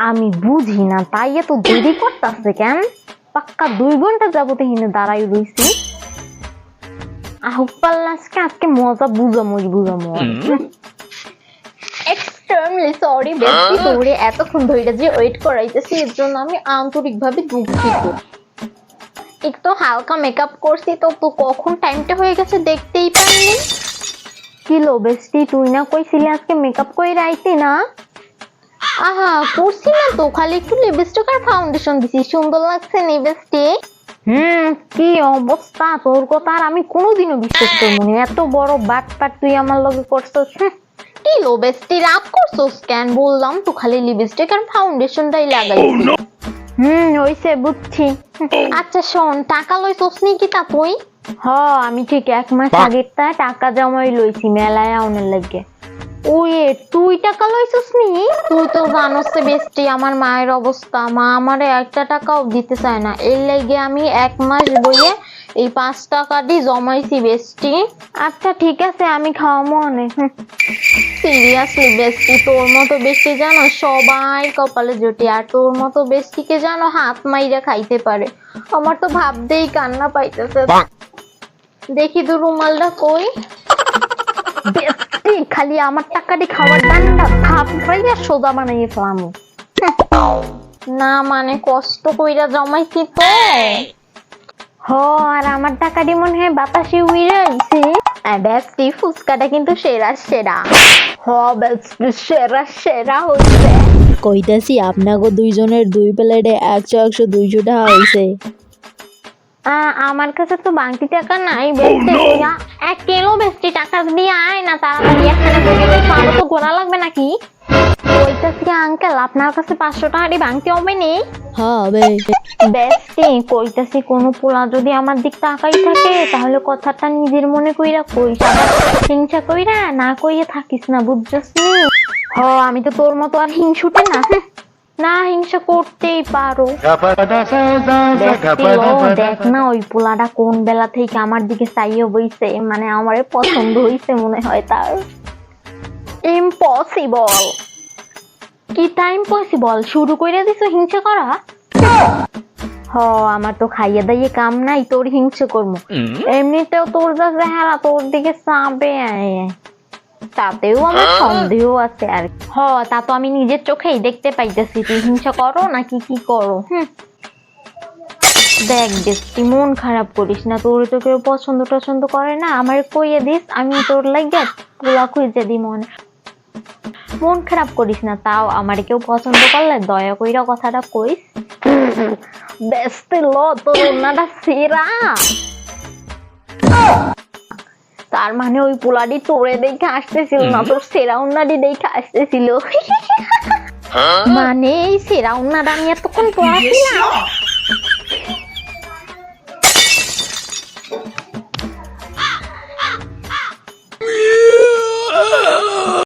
আমি বুঝি না তাই এত দেরি করতেছে কেন? পাক্কা দুই ঘণ্টা যাবতে হিনে দাঁড়াই রইছি। আহুক পাল্লাসকে আজকে মজা বুঝামো এক্সট্রিমলি সরি বেশি তোরে এতক্ষণ ধরে যে ওয়েট করাইতেছি এর জন্য আমি আন্তরিকভাবে দুঃখিত। একটু হালকা মেকআপ করছি তো তো কখন টাইমটা হয়ে গেছে দেখতেই পারিনি কি লো বেস্টি তুই না কইছিলি আজকে মেকআপ করে রাইতি না? আহা করছি না তো খালি একটু লিপস্টিক আর ফাউন্ডেশন দিছি সুন্দর লাগছে লিপস্টিক হুম কি অবস্থা তোর কথা আর আমি কোনোদিনও বিশ্বাস করব না এত বড় বাট পাট তুই আমার লগে করছিস কি লো বেস্টি রাগ করছিস কেন? বললাম তো খালি লিপস্টিক আর ফাউন্ডেশনটাই লাগাইছি হুম ওইসে বুঝছি। আচ্ছা শোন টাকা লইছস নি কি তা তুই? হ আমি ঠিক এক মাস আগেরটা টাকা জমাই লইছি মেলায় আউনের লাগে। এ, তুই টাকা লইছস নি? তুই তো জানোস বেস্টি আমার মায়ের অবস্থা। মা আমারে একটা টাকাও দিতে চায় না। এর লাগে আমি এক মাস বইয়ে এই পাঁচ টাকা দিয়ে জমাইছি বেস্টি। আচ্ছা ঠিক আছে আমি খাওয়াবো অনেক। সিরিয়াসলি বেস্টি তোর মতো বেস্টি জানো সবাই কপালে জুটি। আর তোর মতো বেস্টিকে জানো হাত মাইরা খাইতে পারে। আমার তো ভাবতেই কান্না পাইতেছে। দেখি তো রুমালটা কই? খালি আমার টাকাটি খাবার দানটা থাপ পাইয়া সোজা বানাইয়ে ফেলাম না মানে কষ্ট কইরা জমাইছি তো। হ, আর আমার টাকাটি মনে হয় বাতাসে উড়ে আইছে। বেস্টি ফুচকাটা কিন্তু সেরা সেরা। হ বেস্টি সেরা সেরা হইছে। কইতাছি আপনাকে দুইজনের দুই প্লেটে একশো একশো দুইশো টাকা হয়েছে আমার কাছে তো বাংতি টাকা নাই বেস্টি এক কিলো টাকা দিয়ে আয় না তাড়াতাড়ি একখানে থেকে আরও তো গোনা লাগবে নাকি? কইতাছি আঙ্কেল আপনার কাছে পাঁচশো টাকারই বাংতি হবে নি? হবে। বেস্টি কইতাছি কোনো পোলা যদি আমার দিক তাকাই থাকে তাহলে কথাটা নিজের মনে কইরা কইস আবার হিংসা কইরা না কইয়ে থাকিস না বুঝছস নি? হ আমি তো তোর মতো আর হিংসুটে না। হিংসা করতেই পারো। দেখ না ওই পোলাটা কোন বেলা থেকে আমার দিকে চাইয়ে বইছে মানে আমারে পছন্দ হইছে মনে হয় তার। ইম্পসিবল কি টাইম পসিবল শুরু করে দিছো হিংসা করা? হ আমার তো খাইয়ে দাইয়ে কাম নাই তোর হিংসে করব এমনিতেও তোর যা চেহারা তোর দিকে চাপে তাতেও আমার সন্দেহ আছে আর হ তা তো আমি নিজের চোখেই দেখতে পাইতেছি। তুই হিংসা করো নাকি কি করো? হুম। দেখ বেশি মন খারাপ করিস না। তোর তো কেউ পছন্দ টছন্দ করে না। আমার কইয়ে দিস আমি তোর লাগে পোলা খুঁজে দি মনে। মন খারাপ করিস না তাও আমার কেউ পছন্দ করলে দয়া কইরা কথাটা কইস। ব্যস্ত ল তোর ওনাটা সেরা। তার মানে ওই পোলাটি তোরে দেখে আসতেছিল না তোর সেরা উন্নাটি দেখে আসতেছিল মানে এই সেরা উন্নাটা আমি এতক্ষণ পড়াছিলাম।